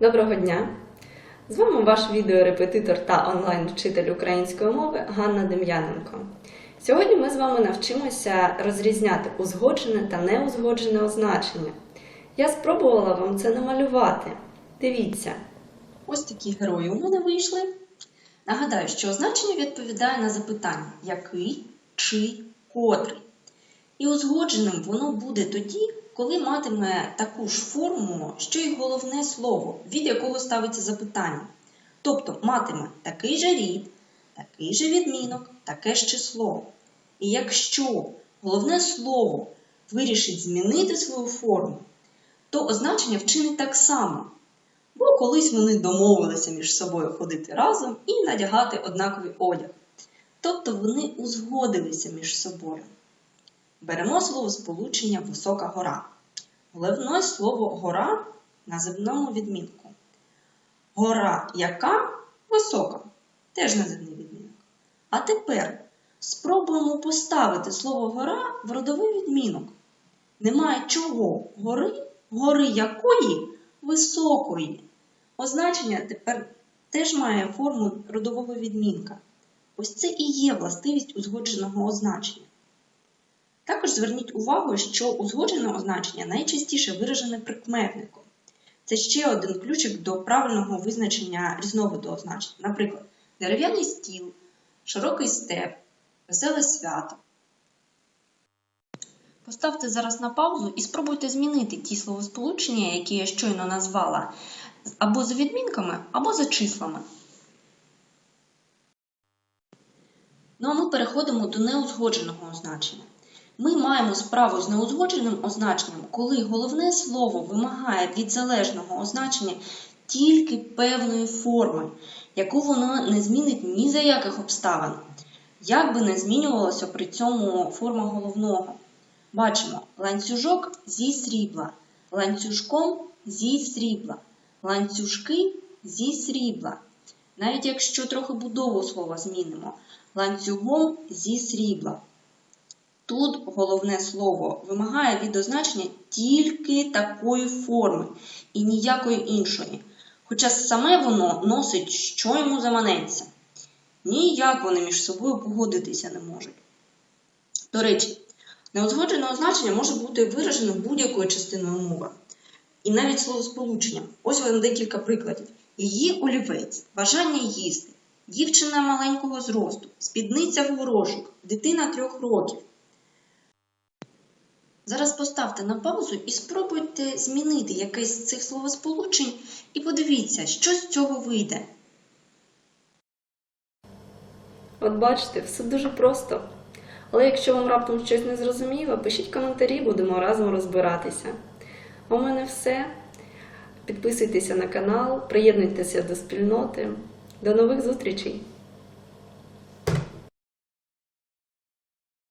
Доброго дня! З вами ваш відеорепетитор та онлайн-вчитель української мови Ганна Дем'яненко. Сьогодні ми з вами навчимося розрізняти узгоджене та неузгоджене означення. Я спробувала вам це намалювати. Дивіться. Ось такі герої у мене вийшли. Нагадаю, що означення відповідає на запитання який, чи, котрий. І узгодженим воно буде тоді, коли матиме таку ж форму, що й головне слово, від якого ставиться запитання. Тобто матиме такий же рід, такий же відмінок, таке ж число. І якщо головне слово вирішить змінити свою форму, то означення вчинить так само. Бо колись вони домовилися між собою ходити разом і надягати однаковий одяг. Тобто вони узгодилися між собою. Беремо слово сполучення висока гора. Головне слово гора на земному відмінку. Гора яка висока, теж називний відмінок. А тепер спробуємо поставити слово гора в родовий відмінок. Немає чого гори, гори якої високої. Означення тепер теж має форму родового відмінка. Ось це і є властивість узгодженого означення. Також зверніть увагу, що узгоджене означення найчастіше виражене прикметником. Це ще один ключик до правильного визначення різновиду означень. Наприклад, дерев'яний стіл, широкий степ, веселе свято. Поставте зараз на паузу і спробуйте змінити ті словосполучення, які я щойно назвала, або за відмінками, або за числами. Ну а ми переходимо до неузгодженого означення. Ми маємо справу з неузгодженим означенням, коли головне слово вимагає від залежного означення тільки певної форми, яку воно не змінить ні за яких обставин, як би не змінювалося при цьому форма головного. Бачимо ланцюжок зі срібла, ланцюжком зі срібла, ланцюжки зі срібла. Навіть якщо трохи будову слова змінимо, ланцюгом зі срібла. Тут головне слово вимагає від означення тільки такої форми і ніякої іншої. Хоча саме воно носить, що йому заманеться. Ніяк вони між собою погодитися не можуть. До речі, неузгоджене означення може бути виражено будь-якою частиною мови. І навіть словосполученням. Ось вам декілька прикладів. Її олівець, бажання їсти, дівчина маленького зросту, спідниця в горошок, дитина трьох років. Зараз поставте на паузу і спробуйте змінити якесь з цих словосполучень і подивіться, що з цього вийде. От бачите, все дуже просто. Але якщо вам раптом щось не зрозуміло, пишіть коментарі, будемо разом розбиратися. У мене все. Підписуйтеся на канал, приєднуйтеся до спільноти. До нових зустрічей!